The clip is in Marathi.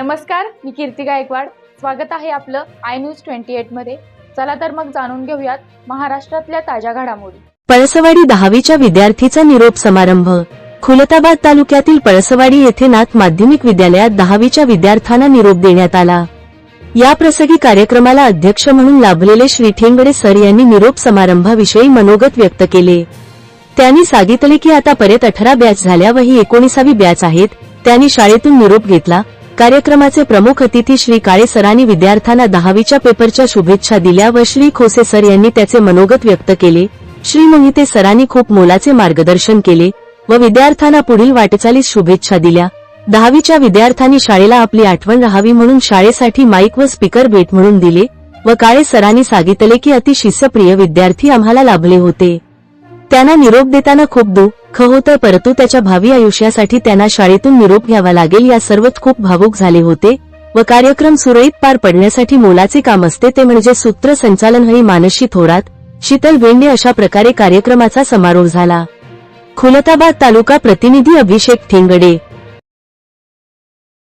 नमस्कार मी कीर्ती गायकवाड. स्वागत आहे आपलं आय न्यूज ट्वेंटी एटमध्ये. चला तर मग जाणून घेऊयात महाराष्ट्रातल्या ताज्या घडामोडी. पळसवाडी दहावीच्या विद्यार्थीचा निरोप समारंभ. खुलताबाद तालुक्यातील पळसवाडी येथे नाथ माध्यमिक विद्यालयात दहावीच्या विद्यार्थ्यांना निरोप देण्यात आला. या प्रसंगी कार्यक्रमाला अध्यक्ष म्हणून लाभलेले श्री ठेंगडे सर यांनी निरोप समारंभाविषयी मनोगत व्यक्त केले. त्यांनी सांगितले की आता परत अठरा बॅच झाल्या व ही एकोणीसावी बॅच आहेत. त्यांनी शाळेतून निरोप घेतला. कार्यक्रमाचे प्रमुख अतिथी श्री काळे सरांनी विद्यार्थ्यांना दहावीच्या पेपरच्या शुभेच्छा दिल्या व श्री खोसे सर यांनी त्याचे मनोगत व्यक्त केले. श्री मोहिते सरांनी खूप मोलाचे मार्गदर्शन केले व विद्यार्थ्यांना पुढील वाटचालीस शुभेच्छा दिल्या. दहावीच्या विद्यार्थ्यांनी शाळेला आपली आठवण राहावी म्हणून शाळेसाठी माईक व स्पीकर भेट म्हणून दिले व काळे सरांनी सांगितले की अतिशिस्यप्रिय विद्यार्थी आम्हाला लाभले होते. त्यांना निरोप देताना खूप दुःख होतं परंतु त्याच्या भावी आयुष्यासाठी त्यांना शाळेतून निरोप घ्यावा लागेल या सर्वच खूप भावुक झाले होते व कार्यक्रम सुरळीत पार पडण्यासाठी मोलाचे काम असते ते म्हणजे सूत्रसंचालन हरी मानसी थोरात शीतल वेंडे अशा प्रकारे कार्यक्रमाचा समारोप झाला. खुलताबाद तालुका प्रतिनिधी अभिषेक ठेंगडे